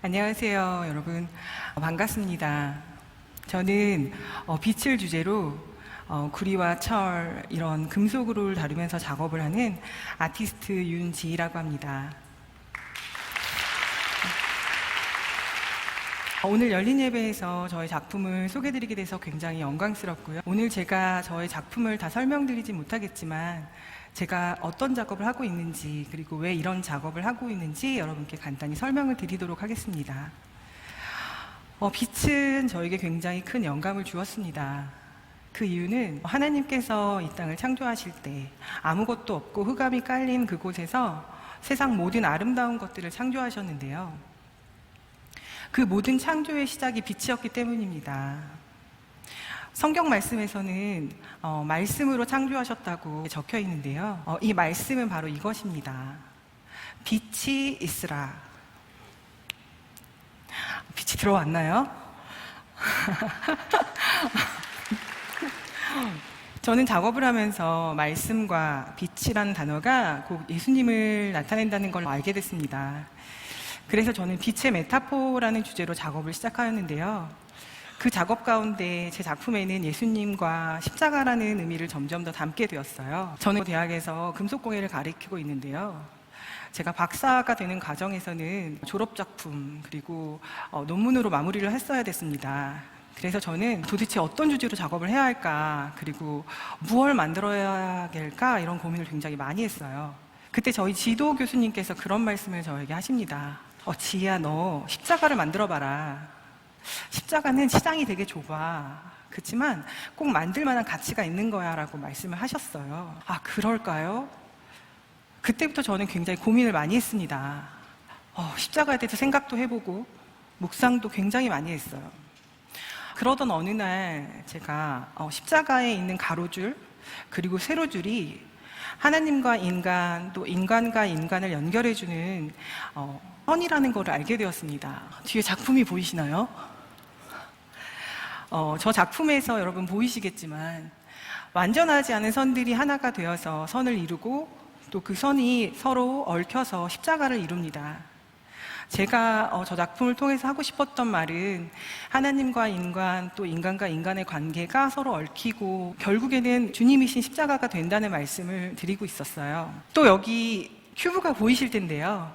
안녕하세요, 여러분. 어, 반갑습니다. 저는 어, 빛을 주제로 어, 구리와 철 이런 금속을 다루면서 작업을 하는 아티스트 윤지희라고 합니다. 어, 오늘 열린 예배에서 저의 작품을 소개드리게 돼서 굉장히 영광스럽고요. 오늘 제가 저의 작품을 다 설명드리지 못하겠지만 제가 어떤 작업을 하고 있는지 그리고 왜 이런 작업을 하고 있는지 여러분께 간단히 설명을 드리도록 하겠습니다. 어, 빛은 저에게 굉장히 큰 영감을 주었습니다. 그 이유는 하나님께서 이 땅을 창조하실 때 아무것도 없고 흑암이 깔린 그곳에서 세상 모든 아름다운 것들을 창조하셨는데요. 그 모든 창조의 시작이 빛이었기 때문입니다. 성경 말씀에서는 어, 말씀으로 창조하셨다고 적혀 있는데요. 어, 이 말씀은 바로 이것입니다. 빛이 있으라. 빛이 들어왔나요? 저는 작업을 하면서 말씀과 빛이라는 단어가 곧 예수님을 나타낸다는 걸 알게 됐습니다. 그래서 저는 빛의 메타포라는 주제로 작업을 시작하였는데요. 그 작업 가운데 제 작품에는 예수님과 십자가라는 의미를 점점 더 담게 되었어요. 저는 대학에서 금속공예를 가리키고 있는데요. 제가 박사가 되는 과정에서는 졸업작품 그리고 어, 논문으로 마무리를 했어야 됐습니다. 그래서 저는 도대체 어떤 주제로 작업을 해야 할까 그리고 무엇을 만들어야 될까 이런 고민을 굉장히 많이 했어요. 그때 저희 지도 교수님께서 그런 말씀을 저에게 하십니다. 어, 지희야, 너 십자가를 만들어봐라. 십자가는 시장이 되게 좁아. 그렇지만 꼭 만들 만한 가치가 있는 거야 라고 말씀을 하셨어요. 아, 그럴까요? 그때부터 저는 굉장히 고민을 많이 했습니다. 어, 십자가에 대해서 생각도 해보고, 묵상도 굉장히 많이 했어요. 그러던 어느 날 제가 어, 십자가에 있는 가로줄, 그리고 세로줄이 하나님과 인간, 또 인간과 인간을 연결해 주는 어, 선이라는 것을 알게 되었습니다. 뒤에 작품이 보이시나요? 어, 저 작품에서 여러분 보이시겠지만 완전하지 않은 선들이 하나가 되어서 선을 이루고 또 그 선이 서로 얽혀서 십자가를 이룹니다. 제가 어, 저 작품을 통해서 하고 싶었던 말은 하나님과 인간 또 인간과 인간의 관계가 서로 얽히고 결국에는 주님이신 십자가가 된다는 말씀을 드리고 있었어요. 또 여기 큐브가 보이실 텐데요.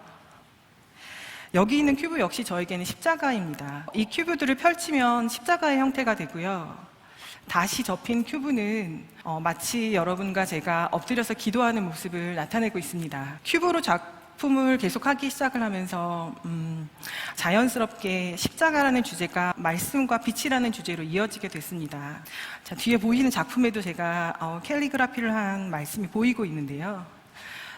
여기 있는 큐브 역시 저에게는 십자가입니다. 이 큐브들을 펼치면 십자가의 형태가 되고요. 다시 접힌 큐브는 어, 마치 여러분과 제가 엎드려서 기도하는 모습을 나타내고 있습니다. 큐브로 작 품을 계속 하기 시작을 하면서 음, 자연스럽게 십자가라는 주제가 말씀과 빛이라는 주제로 이어지게 됐습니다. 자, 뒤에 보이는 작품에도 제가 어, 캘리그라피를 한 말씀이 보이고 있는데요.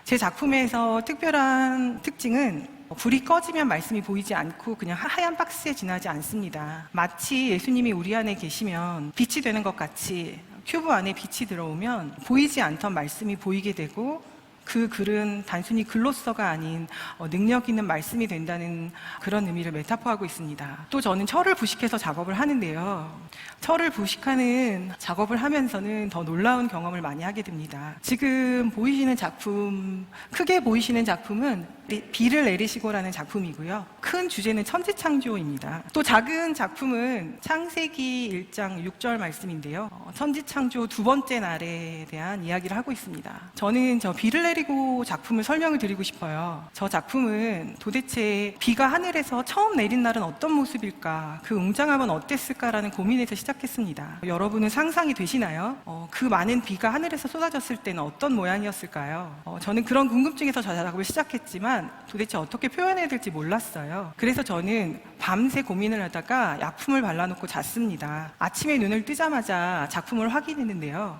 제 작품에서 특별한 특징은 불이 꺼지면 말씀이 보이지 않고 그냥 하얀 박스에 지나지 않습니다. 마치 예수님이 우리 안에 계시면 빛이 되는 것 같이 큐브 안에 빛이 들어오면 보이지 않던 말씀이 보이게 되고 그 글은 단순히 글로서가 아닌 어, 능력 있는 말씀이 된다는 그런 의미를 메타포하고 있습니다. 또 저는 철을 부식해서 작업을 하는데요. 철을 부식하는 작업을 하면서는 더 놀라운 경험을 많이 하게 됩니다. 지금 보이시는 작품, 크게 보이시는 작품은 비를 내리시고라는 작품이고요. 큰 주제는 천지창조입니다. 또 작은 작품은 창세기 1장 6절 말씀인데요. 어, 천지창조 두 번째 날에 대한 이야기를 하고 있습니다. 저는 저 비를 내리고 작품을 설명을 드리고 싶어요. 저 작품은 도대체 비가 하늘에서 처음 내린 날은 어떤 모습일까? 그 웅장함은 어땠을까라는 고민에서 시작했습니다. 여러분은 상상이 되시나요? 어, 그 많은 비가 하늘에서 쏟아졌을 때는 어떤 모양이었을까요? 어, 저는 그런 궁금증에서 저 작업을 시작했지만 도대체 어떻게 표현해야 될지 몰랐어요. 그래서 저는 밤새 고민을 하다가 약품을 발라놓고 잤습니다. 아침에 눈을 뜨자마자 작품을 확인했는데요.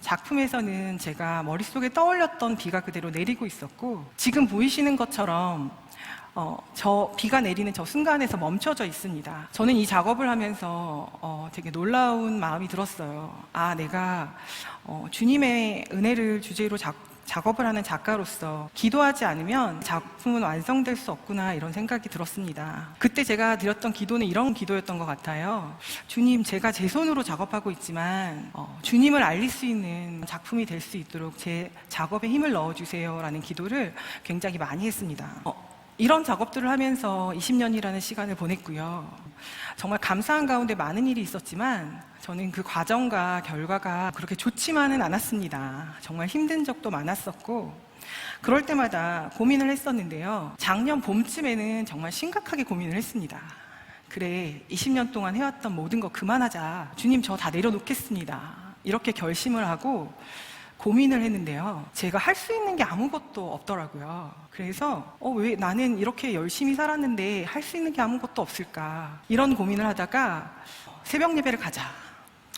작품에서는 제가 머릿속에 떠올렸던 비가 그대로 내리고 있었고 지금 보이시는 것처럼 어, 저 비가 내리는 저 순간에서 멈춰져 있습니다. 저는 이 작업을 하면서 어, 되게 놀라운 마음이 들었어요. 아, 내가 어, 주님의 은혜를 주제로 작, 작업을 하는 작가로서 기도하지 않으면 작품은 완성될 수 없구나 이런 생각이 들었습니다. 그때 제가 드렸던 기도는 이런 기도였던 것 같아요. 주님, 제가 제 손으로 작업하고 있지만 어, 주님을 알릴 수 있는 작품이 될 수 있도록 제 작업에 힘을 넣어주세요라는 기도를 굉장히 많이 했습니다. 어, 이런 작업들을 하면서 20년이라는 시간을 보냈고요. 정말 감사한 가운데 많은 일이 있었지만 저는 그 과정과 결과가 그렇게 좋지만은 않았습니다. 정말 힘든 적도 많았었고 그럴 때마다 고민을 했었는데요. 작년 봄쯤에는 정말 심각하게 고민을 했습니다. 그래, 20년 동안 해왔던 모든 거 그만하자. 주님, 저 다 내려놓겠습니다. 이렇게 결심을 하고 고민을 했는데요. 제가 할 수 있는 게 아무것도 없더라고요. 그래서, 어, 왜 나는 이렇게 열심히 살았는데 할 수 있는 게 아무것도 없을까. 이런 고민을 하다가 새벽 예배를 가자.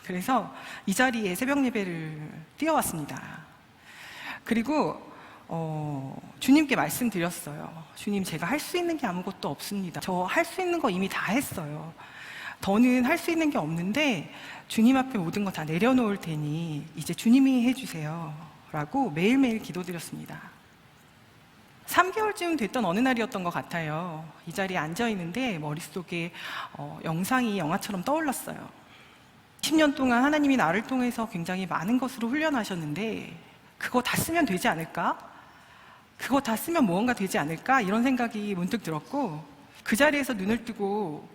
그래서 이 자리에 새벽 예배를 뛰어왔습니다. 그리고 어, 주님께 말씀드렸어요. 주님, 제가 할 수 있는 게 아무것도 없습니다. 저 할 수 있는 거 이미 다 했어요. 더는 할 수 있는 게 없는데 주님 앞에 모든 거 다 내려놓을 테니 이제 주님이 해주세요. 라고 매일매일 기도드렸습니다. 3개월쯤 됐던 어느 날이었던 것 같아요. 이 자리에 앉아 있는데 머릿속에 어, 영상이 영화처럼 떠올랐어요. 10년 동안 하나님이 나를 통해서 굉장히 많은 것으로 훈련하셨는데 그거 다 쓰면 되지 않을까? 그거 다 쓰면 무언가 되지 않을까? 이런 생각이 문득 들었고 그 자리에서 눈을 뜨고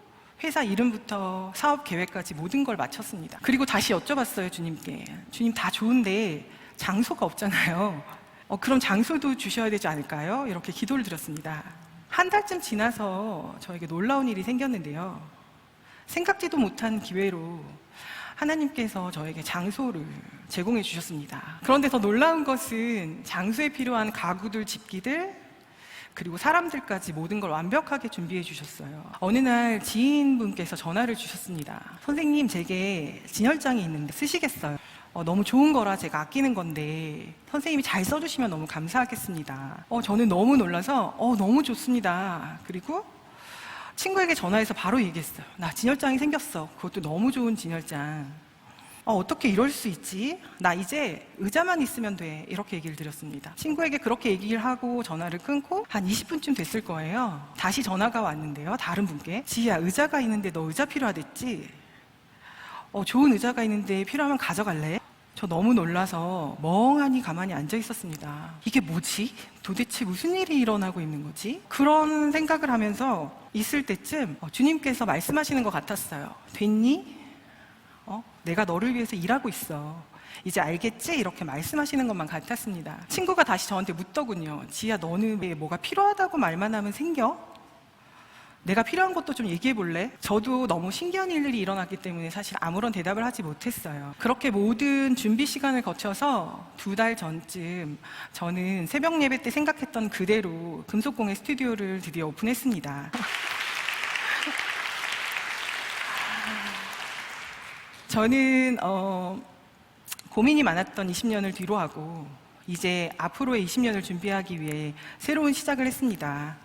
회사 이름부터 사업 계획까지 모든 걸 마쳤습니다. 그리고 다시 여쭤봤어요, 주님께. 주님 다 좋은데 장소가 없잖아요. 어, 그럼 장소도 주셔야 되지 않을까요? 이렇게 기도를 드렸습니다. 한 달쯤 지나서 저에게 놀라운 일이 생겼는데요. 생각지도 못한 기회로 하나님께서 저에게 장소를 제공해 주셨습니다. 그런데 더 놀라운 것은 장소에 필요한 가구들, 집기들, 그리고 사람들까지 모든 걸 완벽하게 준비해 주셨어요. 어느 날 지인분께서 전화를 주셨습니다. 선생님, 제게 진열장이 있는데 쓰시겠어요? 어, 너무 좋은 거라 제가 아끼는 건데 선생님이 잘 써주시면 너무 감사하겠습니다. 어, 저는 너무 놀라서 어, 너무 좋습니다. 그리고 친구에게 전화해서 바로 얘기했어요. 나 진열장이 생겼어. 그것도 너무 좋은 진열장. 어, 어떻게 이럴 수 있지? 나 이제 의자만 있으면 돼. 이렇게 얘기를 드렸습니다. 친구에게 그렇게 얘기를 하고 전화를 끊고 한 20분쯤 됐을 거예요. 다시 전화가 왔는데요. 다른 분께. 지희야, 의자가 있는데 너 의자 필요하댔지? 어, 좋은 의자가 있는데 필요하면 가져갈래? 저 너무 놀라서 멍하니 가만히 앉아 있었습니다. 이게 뭐지? 도대체 무슨 일이 일어나고 있는 거지? 그런 생각을 하면서 있을 때쯤 어, 주님께서 말씀하시는 것 같았어요. 됐니? 어? 내가 너를 위해서 일하고 있어. 이제 알겠지? 이렇게 말씀하시는 것만 같았습니다. 친구가 다시 저한테 묻더군요. 지야, 너는 왜 뭐가 필요하다고 말만 하면 생겨? 내가 필요한 것도 좀 얘기해 볼래? 저도 너무 신기한 일들이 일어났기 때문에 사실 아무런 대답을 하지 못했어요. 그렇게 모든 준비 시간을 거쳐서 두 달 전쯤 저는 새벽 예배 때 생각했던 그대로 금속공예 스튜디오를 드디어 오픈했습니다. 저는 어, 고민이 많았던 20년을 뒤로하고 이제 앞으로의 20년을 준비하기 위해 새로운 시작을 했습니다.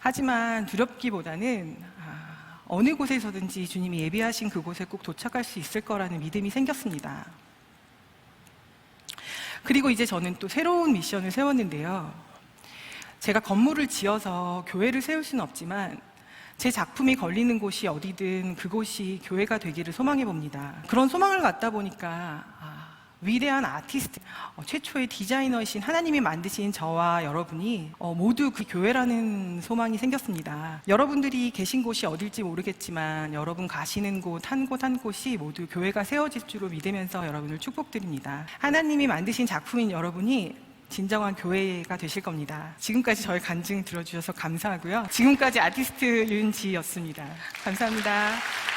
하지만 두렵기보다는 아, 어느 곳에서든지 주님이 예비하신 그곳에 꼭 도착할 수 있을 거라는 믿음이 생겼습니다. 그리고 이제 저는 또 새로운 미션을 세웠는데요. 제가 건물을 지어서 교회를 세울 수는 없지만 제 작품이 걸리는 곳이 어디든 그곳이 교회가 되기를 소망해 봅니다. 그런 소망을 갖다 보니까 아, 위대한 아티스트, 어, 최초의 디자이너이신 하나님이 만드신 저와 여러분이 어, 모두 그 교회라는 소망이 생겼습니다. 여러분들이 계신 곳이 어딜지 모르겠지만 여러분 가시는 곳 한 곳 한 곳이 모두 교회가 세워질 줄로 믿으면서 여러분을 축복드립니다. 하나님이 만드신 작품인 여러분이 진정한 교회가 되실 겁니다. 지금까지 저의 간증 들어주셔서 감사하고요. 지금까지 아티스트 윤지였습니다. 감사합니다.